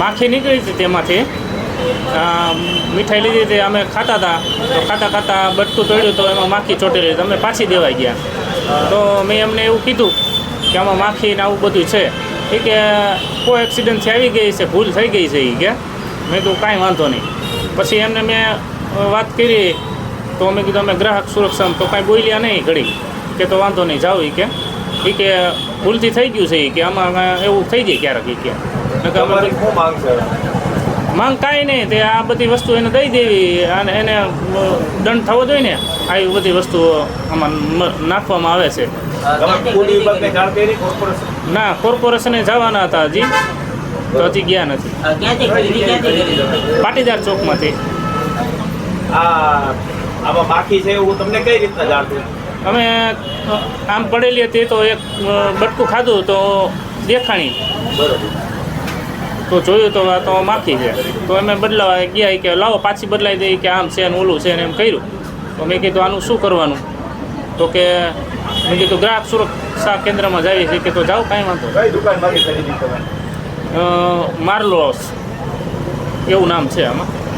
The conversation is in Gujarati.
માખી નીકળી હતી તેમાંથી. મીઠાઈ લીધી હતી, અમે ખાતા હતા. તો ખાતા ખાતા બટકું તોડ્યું તો એમાં માખી ચોટેલી તમે અમે પાછી દેવાઈ ગયા. તો મેં એમને એવું કીધું કે આમાં માખી ને આવું બધું છે. એ કે, કોઈ એક્સિડન્ટથી આવી ગઈ છે, ભૂલ થઈ ગઈ છે એ કે. મેં કીધું, કાંઈ વાંધો નહીં. પછી એમને મેં વાત કરી. તો મેં કીધું, અમે ગ્રાહક સુરક્ષા તો કાંઈ બોલ્યા નહીં ઘડી. કે તો વાંધો નહીં, જાઓ એ કે. એ કે ભૂલથી થઈ ગયું છે કે આમાં એવું થઈ જાય ક્યારેક એ કે. માંગ કાંઈ નહીં તે આ બધી વસ્તુ એને દઈ દેવી અને એને દંડ થવો જોઈએ ને આવી બધી વસ્તુઓ આમાં નાખવામાં આવે છે. ના કોર્પોરેશને જવાના હતા હજી તો હજી ગયા નથી. પાટીદાર ચોકમાંથી. આ આમાં માખી છે એવું તમને કઈ રીતના જાણ થઈ અમે આમ પડેલી હતી તો એક બટકું ખાધું તો દેખાણી. બરોબર. તો જોયું તો આ તો માખી છે. તો અમે બદલાવા ગયા કે લાવો પાછી બદલાઈ દઈએ કે આમ છે ને ઓલું છે ને એમ કર્યું. તો મેં કીધું આનું શું કરવાનું? તો કે મેં કીધું ગ્રાહક સુરક્ષા કેન્દ્રમાં જઈએ છીએ. કે તો જાઓ કાંઈ વાંધો માર્લોસ એવું નામ છે આમાં.